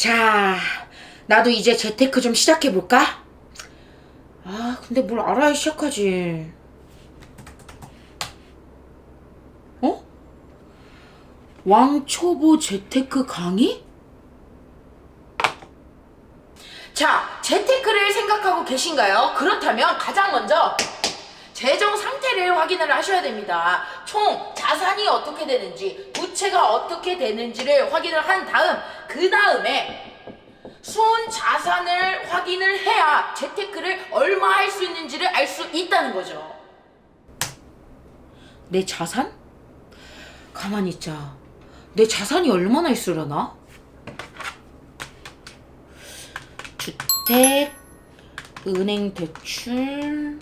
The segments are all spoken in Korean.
자, 나도 이제 재테크 좀 시작해볼까? 아, 근데 뭘 알아야 시작하지. 어? 왕초보 재테크 강의? 자, 재테크를 생각하고 계신가요? 그렇다면 가장 먼저 재정 상태를 확인을 하셔야 됩니다. 총 자산이 어떻게 되는지, 부채가 어떻게 되는지를 확인을 한 다음, 그 다음에 순 자산을 확인을 해야 재테크를 얼마 할 수 있는지를 알 수 있다는 거죠. 내 자산? 가만히 있자. 내 자산이 얼마나 있으려나? 주택, 은행 대출,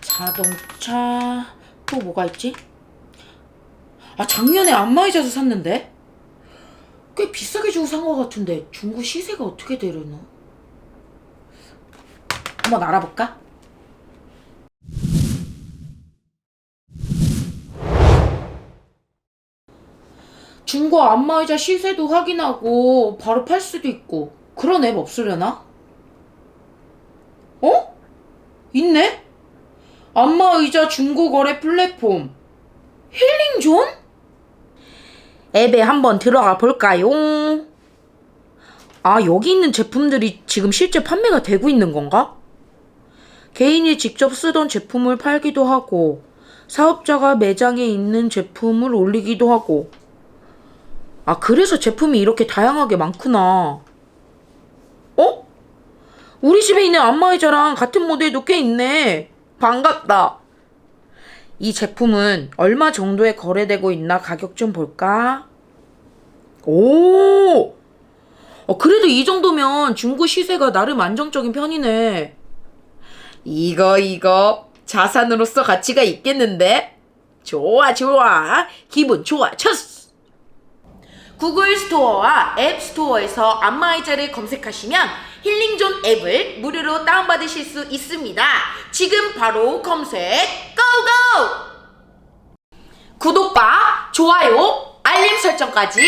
자동차, 또 뭐가 있지? 아, 작년에 안마의자도 샀는데? 꽤 비싸게 주고 산 것 같은데 중고 시세가 어떻게 되려나? 한번 알아볼까? 중고 안마의자 시세도 확인하고 바로 팔 수도 있고 그런 앱 없으려나? 어? 있네? 안마의자 중고거래 플랫폼 힐링존? 앱에 한번 들어가 볼까요? 아, 여기 있는 제품들이 지금 실제 판매가 되고 있는 건가? 개인이 직접 쓰던 제품을 팔기도 하고, 사업자가 매장에 있는 제품을 올리기도 하고. 아, 그래서 제품이 이렇게 다양하게 많구나. 어? 우리 집에 있는 안마의자랑 같은 모델도 꽤 있네. 반갑다. 이 제품은 얼마 정도에 거래되고 있나 가격 좀 볼까? 오! 어, 그래도 이 정도면 중고 시세가 나름 안정적인 편이네. 이거, 이거, 자산으로서 가치가 있겠는데? 좋아, 좋아. 기분 좋아, 쳤어. 구글 스토어와 앱 스토어에서 안마의자를 검색하시면 힐링존 앱을 무료로 다운받으실 수 있습니다. 지금 바로 검색! 구독과 좋아요, 알림 설정까지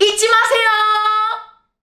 잊지 마세요.